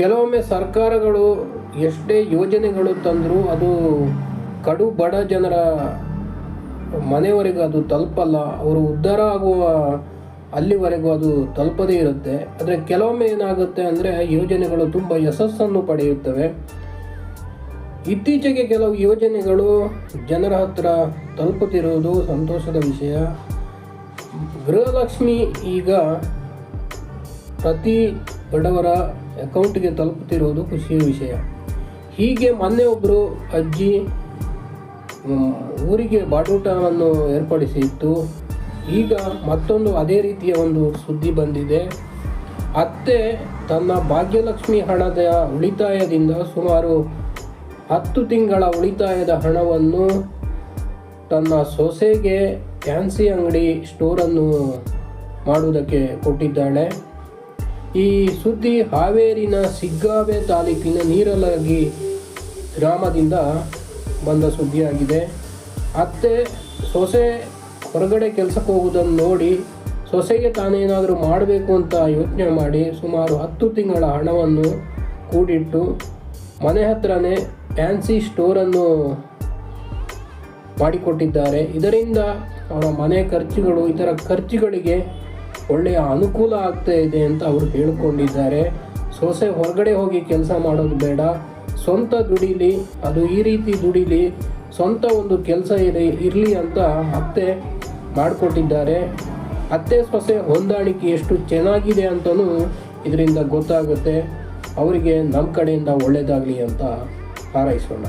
ಕೆಲವೊಮ್ಮೆ ಸರ್ಕಾರಗಳು ಎಷ್ಟೇ ಯೋಜನೆಗಳು ತಂದರೂ ಅದು ಕಡು ಬಡ ಜನರ ಮನೆವರೆಗೂ ಅದು ತಲುಪಲ್ಲ. ಅವರು ಉದ್ಧಾರ ಆಗುವ ಅಲ್ಲಿವರೆಗೂ ಅದು ತಲುಪದೇ ಇರುತ್ತೆ. ಆದರೆ ಕೆಲವೊಮ್ಮೆ ಏನಾಗುತ್ತೆ ಅಂದರೆ ಯೋಜನೆಗಳು ತುಂಬ ಯಶಸ್ಸನ್ನು ಪಡೆಯುತ್ತವೆ. ಇತ್ತೀಚೆಗೆ ಕೆಲವು ಯೋಜನೆಗಳು ಜನರ ಹತ್ರ ತಲುಪುತ್ತಿರುವುದು ಸಂತೋಷದ ವಿಷಯ. ಗೃಹಲಕ್ಷ್ಮಿ ಈಗ ಪ್ರತಿ ಬಡವರ ಅಕೌಂಟ್ಗೆ ತಲುಪುತ್ತಿರುವುದು ಖುಷಿಯ ವಿಷಯ. ಹೀಗೆ ಮೊನ್ನೆ ಒಬ್ಬರು ಅಜ್ಜಿ ಊರಿಗೆ ಬಾಡೂಟವನ್ನು ಏರ್ಪಡಿಸಿತ್ತು. ಈಗ ಮತ್ತೊಂದು ಅದೇ ರೀತಿಯ ಒಂದು ಸುದ್ದಿ ಬಂದಿದೆ. ಅತ್ತೆ ತನ್ನ ಭಾಗ್ಯಲಕ್ಷ್ಮಿ ಹಣದ ಉಳಿತಾಯದಿಂದ ಸುಮಾರು ಹತ್ತು ತಿಂಗಳ ಉಳಿತಾಯದ ಹಣವನ್ನು ತನ್ನ ಸೊಸೆಗೆ ಫ್ಯಾನ್ಸಿ ಅಂಗಡಿ ಸ್ಟೋರನ್ನು ಮಾಡುವುದಕ್ಕೆ ಕೊಟ್ಟಿದ್ದಾಳೆ. ಈ ಸುದ್ದಿ ಹಾವೇರಿನ ಸಿಗ್ಗಾವೆ ತಾಲೂಕಿನ ನೀರಲಗಿ ಗ್ರಾಮದಿಂದ ಬಂದ ಸುದ್ದಿಯಾಗಿದೆ. ಅತ್ತೆ ಸೊಸೆ ಹೊರಗಡೆ ಕೆಲಸಕ್ಕೆ ಹೋಗುವುದನ್ನು ನೋಡಿ ಸೊಸೆಗೆ ತಾನೇನಾದರೂ ಮಾಡಬೇಕು ಅಂತ ಯೋಚನೆ ಮಾಡಿ ಸುಮಾರು ಹತ್ತು ತಿಂಗಳ ಹಣವನ್ನು ಕೂಡಿಟ್ಟು ಮನೆ ಹತ್ರನೇ ಫ್ಯಾನ್ಸಿ ಸ್ಟೋರನ್ನು ಮಾಡಿಕೊಟ್ಟಿದ್ದಾರೆ. ಇದರಿಂದ ಅವರ ಮನೆ ಖರ್ಚುಗಳು, ಇತರ ಖರ್ಚುಗಳಿಗೆ ಒಳ್ಳೆಯ ಅನುಕೂಲ ಆಗ್ತಾ ಇದೆ ಅಂತ ಅವರು ಹೇಳಿಕೊಂಡಿದ್ದಾರೆ. ಸೊಸೆ ಹೊರಗಡೆ ಹೋಗಿ ಕೆಲಸ ಮಾಡೋದು ಬೇಡ. ಸ್ವಂತ ದುಡಿಲಿ, ಅದು ಈ ರೀತಿ ದುಡಿಲಿ, ಸ್ವಂತ ಒಂದು ಕೆಲಸ ಇದೆ ಇರಲಿ ಅಂತ ಅತ್ತೆ ಮಾಡಿಕೊಟ್ಟಿದ್ದಾರೆ. ಅತ್ತೆ ಸೊಸೆ ಹೊಂದಾಣಿಕೆ ಎಷ್ಟು ಚೆನ್ನಾಗಿದೆ ಅಂತಲೂ ಇದರಿಂದ ಗೊತ್ತಾಗುತ್ತೆ. ಅವರಿಗೆ ನಮ್ಮ ಕಡೆಯಿಂದ ಒಳ್ಳೆಯದಾಗಲಿ ಅಂತ ಹಾರೈಸೋಣ.